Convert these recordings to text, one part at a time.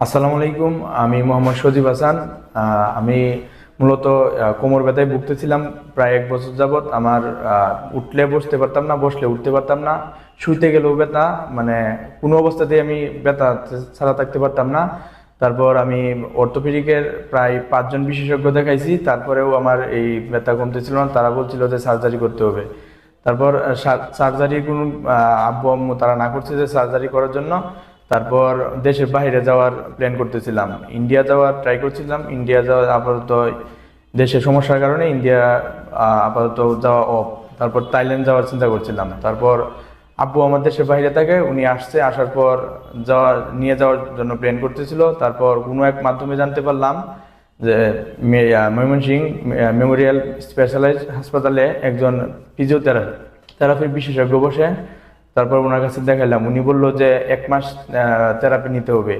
আসসালামু আলাইকুম, আমি মোহাম্মদ সজীব হাসান। আমি মূলত কোমর ব্যথায় ভুগতেছিলাম প্রায় এক বছর যাবৎ। আমার উঠলে বসতে পারতাম না, বসলে উঠতে পারতাম না। শুইতে গেলেও ব্যথা মানে কোনো অবস্থাতেই আমি ব্যথা ছাড়া থাকতে পারতাম না। তারপর আমি অর্থোপেডিকের প্রায় পাঁচজন বিশেষজ্ঞ দেখাইছি। তারপরেও আমার এই ব্যথা কমতেছিল না। তারা বলছিল যে সার্জারি করতে হবে। তারপর সার্জারি কোনো আব্বু আম্মু তারা না করছে যে সার্জারি করার জন্য। তারপর দেশের বাইরে যাওয়ার প্ল্যান করতেছিলাম। ইন্ডিয়া যাওয়ার ট্রাই করছিলাম। ইন্ডিয়া যাওয়ার আপাতত দেশের সমস্যার কারণে ইন্ডিয়া আপাতত যাওয়া অফ তারপর থাইল্যান্ড যাওয়ার চিন্তা করছিলাম। তারপর আব্বু আমার দেশের বাইরে থাকে উনি আসছে আসার পর যাওয়া নিয়ে যাওয়ার জন্য প্ল্যান করতেছিল। তারপর কোনো এক মাধ্যমে জানতে পারলাম যে মে- আহ, ময়মনসিংহ মেমোরিয়াল স্পেশালাইজ হাসপাতালে একজন ফিজিওথেরাপি থেরাপির বিশেষজ্ঞ বসে তারপর ওনার কাছে দেখালাম উনি বলল যে, এক মাস থেরাপি নিতে হবে।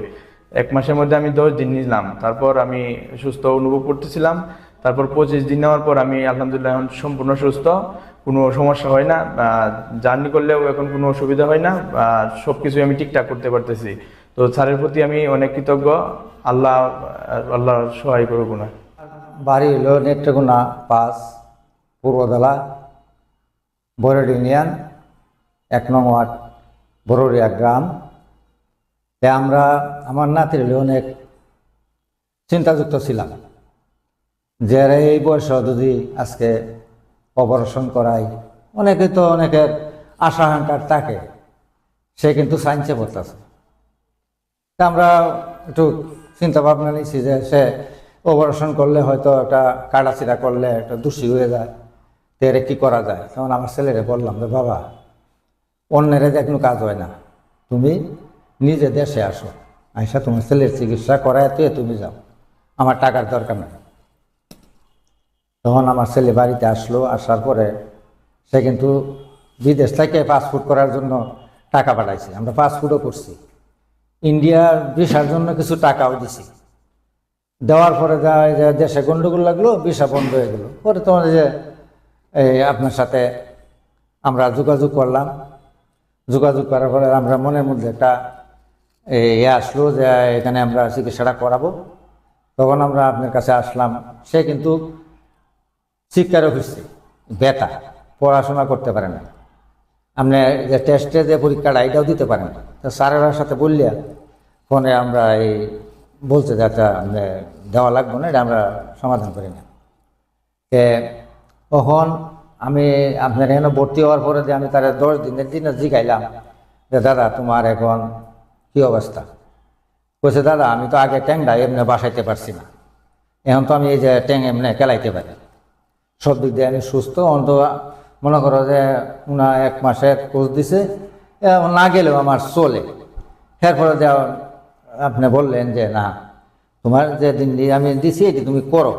এক মাসের মধ্যে আমি দশ দিন নিলাম। তারপর আমি সুস্থ অনুভব করতেছিলাম। তারপর পঁচিশ দিন নেওয়ার পর আমি আলহামদুলিল্লাহ এখন সম্পূর্ণ সুস্থ। কোনো সমস্যা হয় না। জার্নি করলেও এখন কোনো অসুবিধা হয় না। সব কিছুই আমি ঠিকঠাক করতে পারতেছি। তো স্যারের প্রতি আমি অনেক কৃতজ্ঞ। আল্লাহ আল্লাহ সহায় করুক না বাড়ি হলো নেত্রকোনা পাস পূর্বদলা বরড ইউনিয়ন। এক নং ওয়ার্ড বরড়িয়া গ্রাম। তে আমরা, আমার নাতির অনেক চিন্তাযুক্ত ছিলাম যে এই বয়স যদি আজকে অপারেশন করাই, অনেকে তো অনেকের আশা আকাঙ্ক্ষার থাকে, সে কিন্তু সাইন্সে পড়তেছে। তা আমরা একটু চিন্তা ভাবনা নিয়েছি যে সে অপারেশন করলে হয়তো একটা কাটাছিড়া করলে একটা দোষী হয়ে যায়। তো এর কী করা যায়? তখন আমার ছেলেরে বললাম যে, বাবা অন্যের যে কোনো কাজ হয় না। তুমি নিজে দেশে আসো, আইসা তোমার ছেলের চিকিৎসা করায় তুই তুমি যাও। আমার টাকার দরকার নেই। তখন আমার ছেলে বাড়িতে আসলো, আসার পরে সে কিন্তু বিদেশ থেকে পাসপোর্ট করার জন্য টাকা পাঠাইছে। আমরা পাসপোর্টও করছি। ইন্ডিয়ার ভিসার জন্য কিছু টাকাও দিছি। দেওয়ার পরে যে দেশে গন্ডগোল লাগল, ভিসা বন্ধ হয়ে গেলো। পরে তোমার যে আপনার সাথে আমরা যোগাযোগ করলাম। যোগাযোগ করার পরে আমরা মনের মধ্যে একটা ইয়ে আসলো যে, এখানে আমরা চিকিৎসাটা করাবো। তখন আমরা আপনার কাছে আসলাম। সে কিন্তু শিক্ষারও হচ্ছে বেটা পড়াশোনা করতে পারে না। আপনি যে টেস্টে যে পরীক্ষাটা, এটাও দিতে পারেন তো স্যারের সাথে বললিয়া, ফোনে আমরা এই বলছে যে আচ্ছা আপনি দেওয়া লাগবে না, এটা আমরা সমাধান করি না তখন আমি আপনার এখানে ভর্তি হওয়ার পরে যে আমি তার দশ দিনের দিনে জিগাইলাম যে, দাদা, তোমার এখন কী অবস্থা? বলছে দাদা, আমি তো আগে ট্যাংটা এমনি বাসাইতে পারছি না। এখন তো আমি এই যে ট্যাং এমনি কেলাইতে পারি। সব দিক দিয়ে আমি সুস্থ। অন্ত মনে করো যে উনা এক মাসের কোর্স দিছে। না গেলেও আমার চলে। এরপরে যে আপনি বললেন যে, না, তোমার যে দিন আমি দিছি, এটি তুমি করো।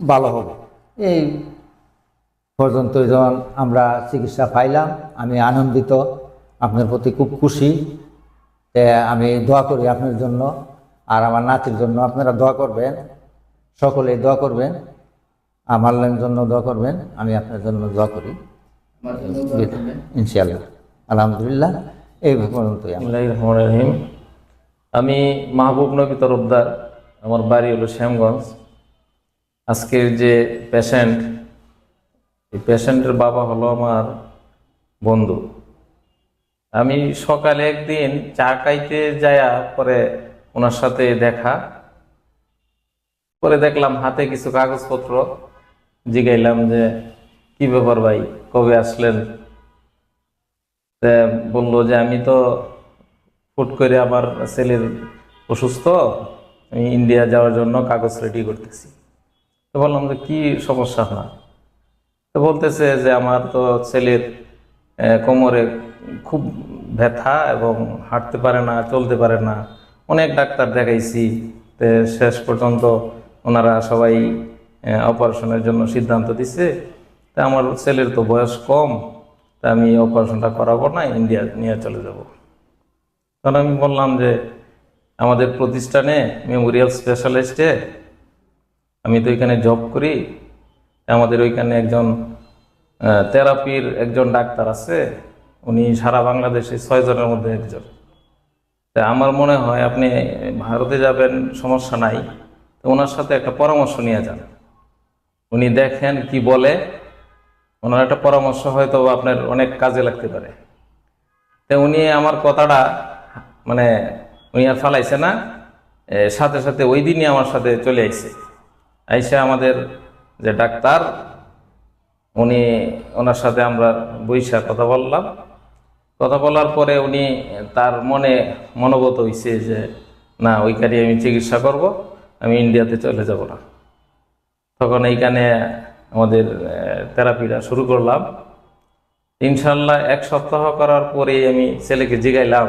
ভালো হবে। এই পর্যন্ত যখন আমরা চিকিৎসা পাইলাম আমি আনন্দিত আপনার প্রতি খুব খুশি। আমি দোয়া করি আপনার জন্য আর আমার নাতির জন্য আপনারা দোয়া করবেন সকলেই দোয়া করবেন আমার জন্য দোয়া করবেন আমি আপনার জন্য দোয়া করি। ইনশাআল্লাহ। আলহামদুলিল্লাহ এই পর্যন্তই রহিম। আমি মাহবুব নবী তরফদার আমার বাড়ি হলো শ্যামগঞ্জ। আজকের যে পেশেন্ট এই পেশেন্টের বাবা হলো আমার বন্ধু। আমি সকালে একদিন চা খাইতে যায়া পরে ওনার সাথে দেখা। পরে দেখলাম হাতে কিছু কাগজপত্র। জিগাইলাম যে, কি ব্যাপার ভাই, কবে আসলেন? বলল যে, আমি তো ফুট করে আমার ছেলের অসুস্থ, আমি ইন্ডিয়া যাওয়ার জন্য কাগজ রেডি করতেছি। তো বললাম যে, কি সমস্যা না তো বলতেছে যে আমার তো ছেলের কোমরে খুব ব্যথা এবং হাঁটতে পারে না, চলতে পারে না। অনেক ডাক্তার দেখাইছি। তো শেষ পর্যন্ত ওনারা সবাই অপারেশনের জন্য সিদ্ধান্ত দিছে। তা আমার ছেলের তো বয়স কম। তা আমি অপারেশনটা করাবো না, ইন্ডিয়া নিয়ে চলে যাব। তখন আমি বললাম যে, আমাদের প্রতিষ্ঠানে মেমোরিয়াল স্পেশালিস্টে আমি তো এখানে জব করি। আমাদের ওইখানে একজন থেরাপির একজন ডাক্তার আছে, উনি সারা বাংলাদেশে ছয় জনের মধ্যে একজন। তা আমার মনে হয় আপনি ভারতে যাবেন, সমস্যা নাই। তো ওনার সাথে একটা পরামর্শ নিয়ে যান। উনি দেখেন কি বলে, ওনার একটা পরামর্শ হয়তো আপনার অনেক কাজে লাগতে পারে। তো উনি আমার কথাটা মানে উনি আর ফালাইছে না সাথে সাথে ওই দিনই আমার সাথে চলে আইছে। আইসা আমাদের যে ডাক্তার, উনি, ওনার সাথে আমরা বৈশা কথা বললাম। কথা বলার পরে উনি তার মনে, মনোগত হইছে যে, না ওইখানে আমি চিকিৎসা করব, আমি ইন্ডিয়াতে চলে যাব না। তখন এইখানে আমাদের থেরাপিটা শুরু করলাম। ইনশাল্লাহ এক সপ্তাহ করার পরেই আমি ছেলেকে জিগাইলাম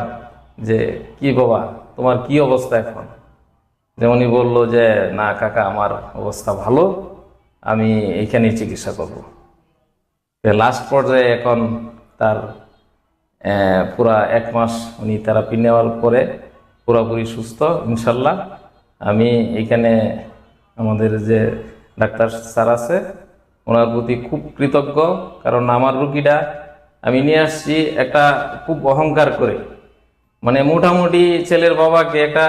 যে, কি বাবা, তোমার কি অবস্থা এখন? যে উনি বলল যে, না, কাকা, আমার অবস্থা ভালো। আমি এইখানেই চিকিৎসা করব। লাস্ট পর্যায়ে এখন তার পুরা এক মাস উনি থেরাপি নেওয়ার পরে পুরোপুরি সুস্থ, ইনশাল্লাহ। আমি এখানে আমাদের যে ডাক্তার স্যার আছে, ওনার প্রতি খুব কৃতজ্ঞ, কারণ আমার রুগীটা আমি নিয়ে আসছি একটা খুব অহংকার করে। মানে মোটামুটি ছেলের বাবাকে একটা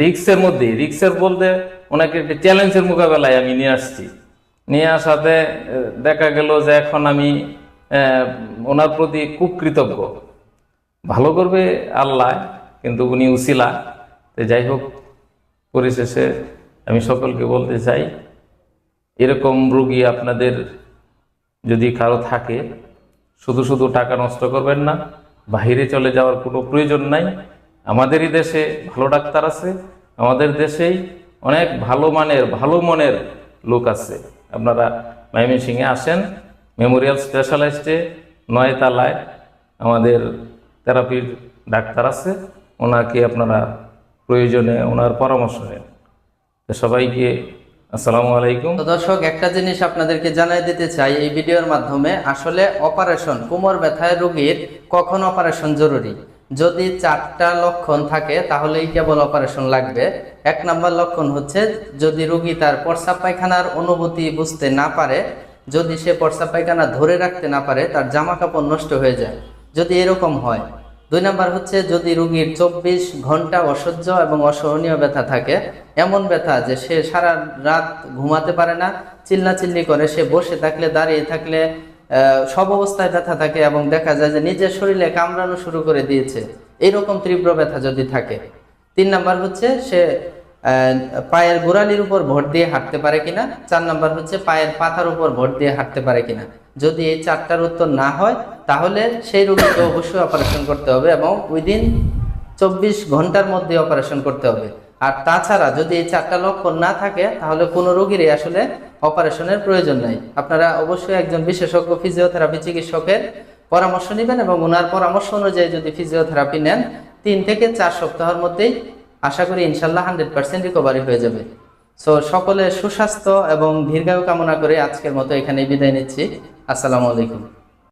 রিক্সের মধ্যে রিক্সের বলতে ওনাকে একটা চ্যালেঞ্জের মোকাবেলায় আমি নিয়ে আসছি। নিয়ে আসাতে দেখা গেল যে এখন আমি ওনার প্রতি খুব কৃতজ্ঞ। ভালো করবে আল্লাহ, কিন্তু উনি উসিলা। তো যাই হোক, পরিশেষে আমি সকলকে বলতে চাই, এরকম রুগী আপনাদের যদি কারও থাকে, শুধু শুধু টাকা নষ্ট করবেন না, বাহিরে চলে যাওয়ার কোনো প্রয়োজন নাই। আমাদেরই দেশে ভালো ডাক্তার আছে, আমাদের দেশেই অনেক ভালো মানের, ভালো মনের লোক আছে। আপনারা ময়মনসিংহে আসেন, মেমোরিয়াল স্পেশালাইস্টে নয়তালায় আমাদের থেরাপির ডাক্তার আছে, ওনাকে আপনারা প্রয়োজনে ওনার পরামর্শ নেন। সবাইকে আসসালামু আলাইকুম। তো দর্শক, একটা জিনিস আপনাদেরকে জানাই দিতে চাই এই ভিডিওর মাধ্যমে, আসলে অপারেশন, কোমর ব্যথায় রোগীর কখন অপারেশন জরুরি? যদি চারটা লক্ষণ থাকে, তাহলেই কেবল অপারেশন লাগবে। এক নাম্বার লক্ষণ হচ্ছে, যদি রুগী তার প্রস্রাব পায়খানার অনুভূতি বুঝতে না পারে, যদি সে প্রস্রাব পায়খানা ধরে রাখতে না পারে, তার জামা কাপড় নষ্ট হয়ে যায়। যদি এরকম হয়। দুই নাম্বার হচ্ছে, যদি রুগীর চব্বিশ ঘণ্টা অসহ্য এবং অসহনীয় ব্যথা থাকে, এমন ব্যথা যে সে সারা রাত ঘুমাতে পারে না, চিল্লাচিল্লি করে, সে বসে থাকলে, দাঁড়িয়ে থাকলে সব অবস্থায় ব্যথা থাকে এবং দেখা যায় যে নিজের শরীরে কামড়ানো শুরু করে দিয়েছে। এরকম তীব্র ব্যথা যদি থাকে, তিন নাম্বার হচ্ছে সে পায়ের গোড়ালির উপর ভর দিয়ে হাঁটতে পারে কিনা, চার নাম্বার হচ্ছে পায়ের পাতার উপর ভর দিয়ে হাঁটতে পারে কিনা। যদি এই চারটার উত্তর না হয়, তাহলে সেই রোগীকে অবশ্যই অপারেশন করতে হবে এবং উইদিন চব্বিশ ঘণ্টার মধ্যে অপারেশন করতে হবে। আর তাছাড়া যদি এই চারটা লক্ষণ না থাকে, তাহলে কোনো রোগীরই আসলে অপারেশনের প্রয়োজন নাই। আপনারা অবশ্যই একজন বিশেষজ্ঞ ফিজিওথেরাপি চিকিৎসকের পরামর্শ নেবেন এবং ওনার পরামর্শ অনুযায়ী যদি ফিজিওথেরাপি নেন, তিন থেকে চার সপ্তাহের মধ্যেই আশা করি ইনশাল্লাহ হান্ড্রেড পার্সেন্ট রিকভারি হয়ে যাবে। সো সকলে সুস্বাস্থ্য এবং দীর্ঘায়ু কামনা করে আজকের মতো এখানেই বিদায় নিচ্ছি। আসসালামু আলাইকুম।